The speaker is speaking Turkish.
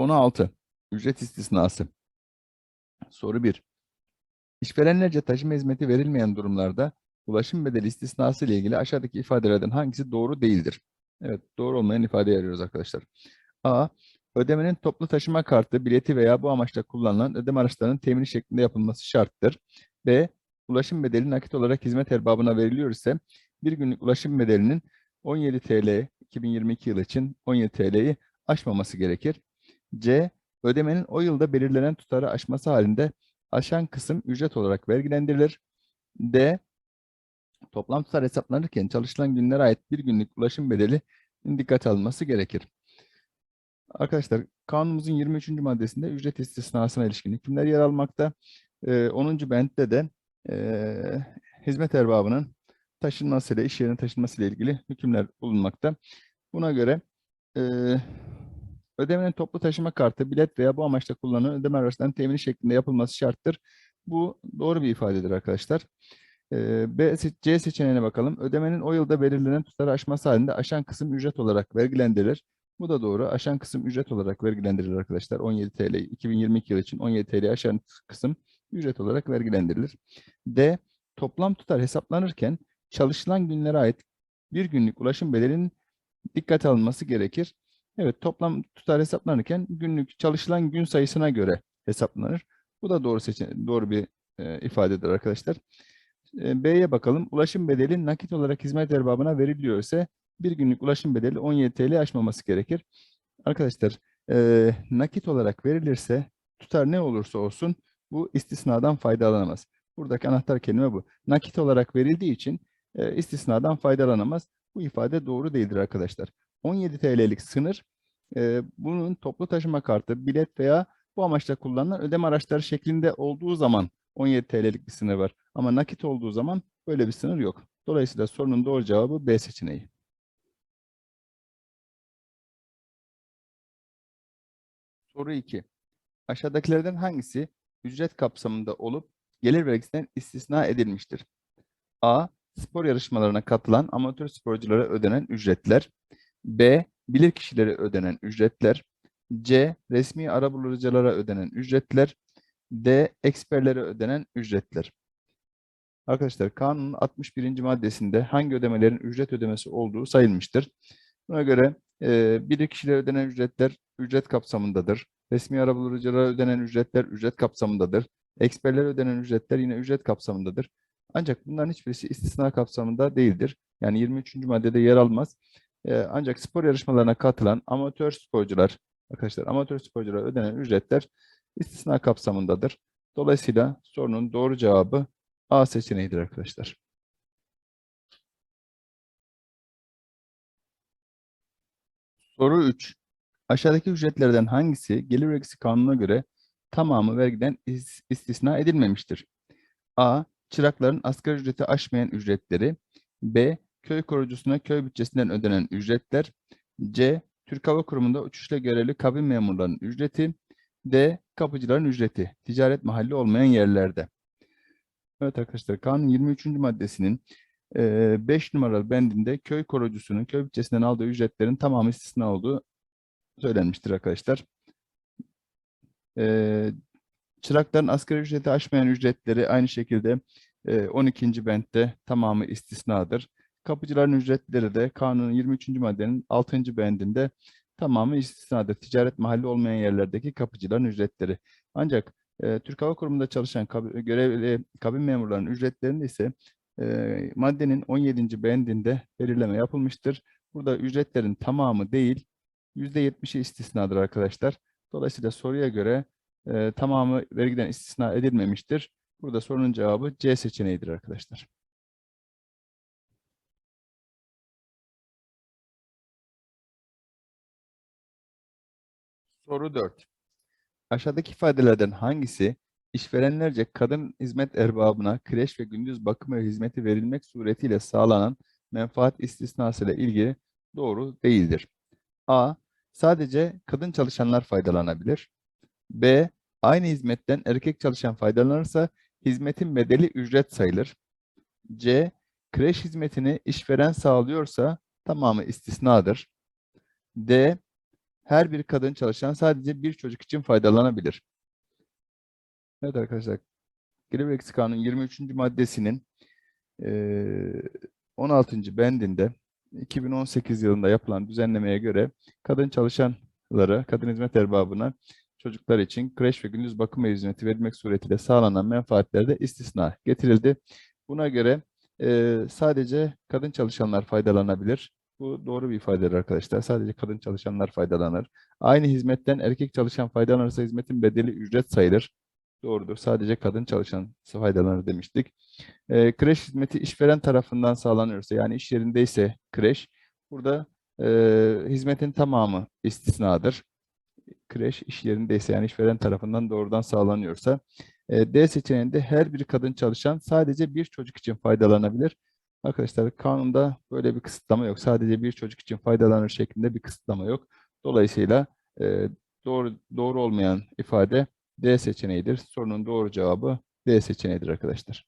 Konu 6. Ücret istisnası. Soru 1. İşverenlerce taşıma hizmeti verilmeyen durumlarda ulaşım bedeli istisnası ile ilgili aşağıdaki ifadelerden hangisi doğru değildir? Evet, doğru olmayan ifade arıyoruz arkadaşlar. A. Ödemenin toplu taşıma kartı, bileti veya bu amaçla kullanılan ödeme araçlarının temini şeklinde yapılması şarttır. B. Ulaşım bedeli nakit olarak hizmet erbabına veriliyor ise bir günlük ulaşım bedelinin 17 TL 2022 yıl için 17 TL'yi aşmaması gerekir. C. Ödemenin o yılda belirlenen tutarı aşması halinde aşan kısım ücret olarak vergilendirilir. D. Toplam tutar hesaplanırken çalışılan günlere ait bir günlük ulaşım bedeli dikkate alınması gerekir. Arkadaşlar kanunumuzun 23. maddesinde ücret istisnasına ilişkin hükümler yer almakta. Ee, 10. bentte de e, hizmet erbabının taşınmasıyla, iş yerine taşınmasıyla ilgili hükümler bulunmakta. Buna göre e, ödemenin toplu taşıma kartı, bilet veya bu amaçla kullanılan ödeme araçlarının temini şeklinde yapılması şarttır. Bu doğru bir ifadedir arkadaşlar. Ee, B, C seçeneğine bakalım. Ödemenin o yılda belirlenen tutarı aşması halinde aşan kısım ücret olarak vergilendirilir. Bu da doğru. Aşan kısım ücret olarak vergilendirilir arkadaşlar. 17 TL 2022 yıl için 17 TL aşan kısım ücret olarak vergilendirilir. D. Toplam tutar hesaplanırken çalışılan günlere ait bir günlük ulaşım bedelinin dikkate alınması gerekir. Evet, toplam tutar hesaplanırken günlük çalışılan gün sayısına göre hesaplanır. Bu da doğru seçenek, doğru bir e, ifadedir arkadaşlar. E, B'ye bakalım. Ulaşım bedeli nakit olarak hizmet erbabına veriliyor ise bir günlük ulaşım bedeli 17 TL aşmaması gerekir. Arkadaşlar, e, nakit olarak verilirse tutar ne olursa olsun bu istisnadan faydalanamaz. Buradaki anahtar kelime bu. Nakit olarak verildiği için e, istisnadan faydalanamaz. Bu ifade doğru değildir arkadaşlar. 17 TL'lik sınır e, bunun toplu taşıma kartı, bilet veya bu amaçla kullanılan ödeme araçları şeklinde olduğu zaman 17 TL'lik bir sınır var. Ama nakit olduğu zaman böyle bir sınır yok. Dolayısıyla sorunun doğru cevabı B seçeneği. Soru 2. Aşağıdakilerden hangisi ücret kapsamında olup gelir vergisinden istisna edilmiştir? A. Spor yarışmalarına katılan amatör sporculara ödenen ücretler. B. Bilirkişilere ödenen ücretler. C. Resmi arabuluculara ödenen ücretler. D. Eksperlere ödenen ücretler. Arkadaşlar kanunun 61. maddesinde hangi ödemelerin ücret ödemesi olduğu sayılmıştır. Buna göre e, bilirkişilere ödenen ücretler ücret kapsamındadır. Resmi arabuluculara ödenen ücretler ücret kapsamındadır. Eksperlere ödenen ücretler yine ücret kapsamındadır. Ancak bunların hiçbirisi istisna kapsamında değildir. Yani 23. maddede yer almaz. Ee, ancak spor yarışmalarına katılan amatör sporcular, arkadaşlar amatör sporculara ödenen ücretler istisna kapsamındadır. Dolayısıyla sorunun doğru cevabı A seçeneğidir arkadaşlar. Soru 3. Aşağıdaki ücretlerden hangisi gelir vergisi kanununa göre tamamı vergiden is- istisna edilmemiştir? A. Çırakların asgari ücreti aşmayan ücretleri. B. Köy korucusuna köy bütçesinden ödenen ücretler. C. Türk Hava Kurumu'nda uçuşla görevli kabin memurlarının ücreti. D. Kapıcıların ücreti. Ticaret mahalli olmayan yerlerde. Evet arkadaşlar kanun 23. maddesinin 5 numaralı bendinde köy korucusunun köy bütçesinden aldığı ücretlerin tamamı istisna olduğu söylenmiştir arkadaşlar. Ee, çırakların asgari ücreti aşmayan ücretleri aynı şekilde e, 12. bentte tamamı istisnadır. Kapıcıların ücretleri de kanunun 23. maddenin 6. bendinde tamamı istisnadır. Ticaret mahalli olmayan yerlerdeki kapıcıların ücretleri. Ancak e, Türk Hava Kurumu'nda çalışan kab- görevli kabin memurlarının ücretlerinde ise e, maddenin 17. bendinde belirleme yapılmıştır. Burada ücretlerin tamamı değil, %70'i istisnadır arkadaşlar. Dolayısıyla soruya göre e, tamamı vergiden istisna edilmemiştir. Burada sorunun cevabı C seçeneğidir arkadaşlar. Soru 4. Aşağıdaki ifadelerden hangisi işverenlerce kadın hizmet erbabına kreş ve gündüz bakım ve hizmeti verilmek suretiyle sağlanan menfaat istisnası ile ilgili doğru değildir? A. Sadece kadın çalışanlar faydalanabilir. B. Aynı hizmetten erkek çalışan faydalanırsa hizmetin bedeli ücret sayılır. C. Kreş hizmetini işveren sağlıyorsa tamamı istisnadır. D. her bir kadın çalışan sadece bir çocuk için faydalanabilir. Evet arkadaşlar, Gelir ve Eksi Kanunu 23. maddesinin eee 16. bendinde 2018 yılında yapılan düzenlemeye göre kadın çalışanlara, kadın hizmet erbabına çocuklar için kreş ve gündüz bakım hizmeti verilmek suretiyle sağlanan menfaatlerde istisna getirildi. Buna göre sadece kadın çalışanlar faydalanabilir. Bu doğru bir ifadedir arkadaşlar. Sadece kadın çalışanlar faydalanır. Aynı hizmetten erkek çalışan faydalanırsa hizmetin bedeli ücret sayılır. Doğrudur. Sadece kadın çalışan faydalanır demiştik. Eee, kreş hizmeti işveren tarafından sağlanıyorsa yani iş yerindeyse kreş burada eee, hizmetin tamamı istisnadır. Kreş iş yerindeyse yani işveren tarafından doğrudan sağlanıyorsa e, D seçeneğinde her bir kadın çalışan sadece bir çocuk için faydalanabilir. Arkadaşlar kanunda böyle bir kısıtlama yok. Sadece bir çocuk için faydalanır şeklinde bir kısıtlama yok. Dolayısıyla e, doğru doğru olmayan ifade D seçeneğidir. Sorunun doğru cevabı D seçeneğidir arkadaşlar.